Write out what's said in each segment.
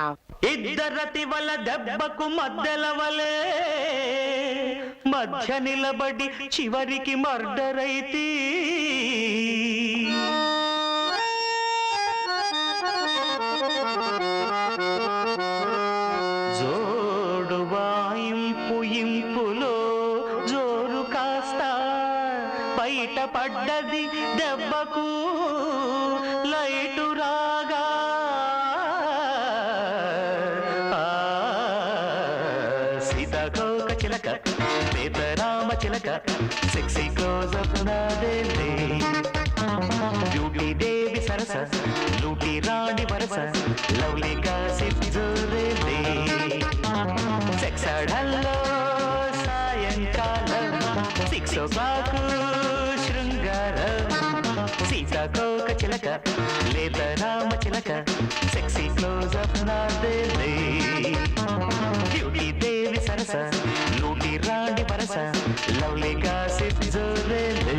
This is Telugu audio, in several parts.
ఇద్దరతి వల దెబ్బకు మద్దెల వలే మధ్య నిలబడి చివరికి మర్డర్ జోడు వాయింపు ఇంపులో జోరు కాస్త బయట పడ్డది దెబ్బకు. సీతాకోక చిలక సీతారామ చిలక sexy close up up beauty దేవి సరస లూటి రాణి వరస లవ్లీగా సిప్ జోరేలే. సెక్స్ అడల్లో సాయంకాలం సిక్స్ ఓ క్లాక్ చిలక లేత రామ చిలక సెక్సీ క్లోజ్ అప్ నాదేలే బ్యూటీ దేవి సరస లూటి రాణి వరస లవ్లీగా సిప్ జోరేలే.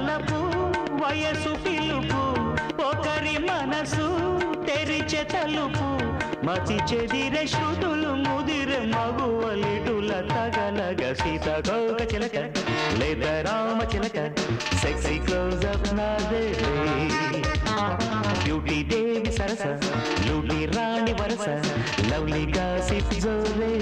ఒకరి వయసు పిలుపు ఒకరి మనసు తెరిచే తలుపు. మతి చెదిరె శృతులు ముదిరె మగువలిటుల తగలగ సీత సీతకోక చిలక. లేద రామ చిలక సెక్సీ క్లోజ్ అప్ నాదే బ్యూటీ దేవి సరస లూటి రాణి వరస లవ్లీ కాసిప్ జోరే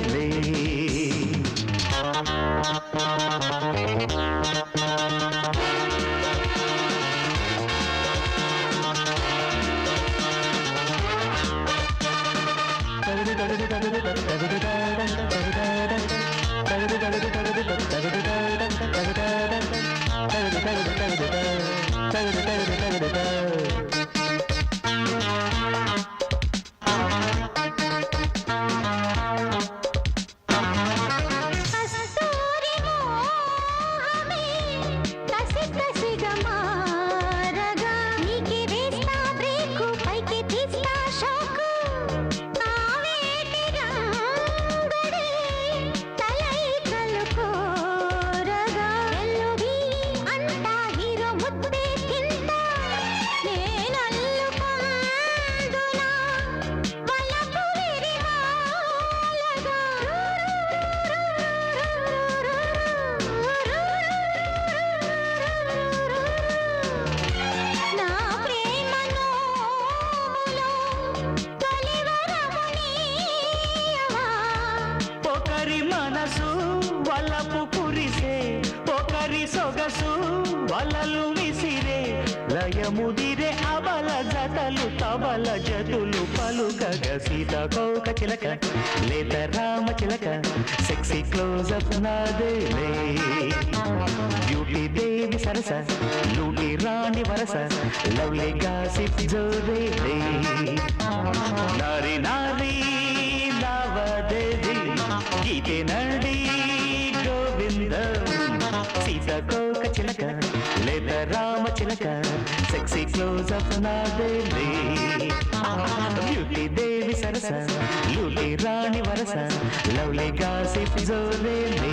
da da da da జతలు జతులు పలుకగ సీత కోక చిలక లేత రామ చిలక. సెక్సీ క్లోజ్ అప్ నాదేలే బ్యూటీ దేవి సరస లూటి రాణి వరస. లవ్లీ గాసిప్ జోరేలే నారి నారి లావదేవి గీతే నడి గోవింద. సీతకోక చిలక లేత రామ చిలక. సెక్సీ క్లోజ్ అప్ నాదేలే బ్యూటీ దేవి సరస రాణి వరస. లవ్లే గాసిప్ జోరేలే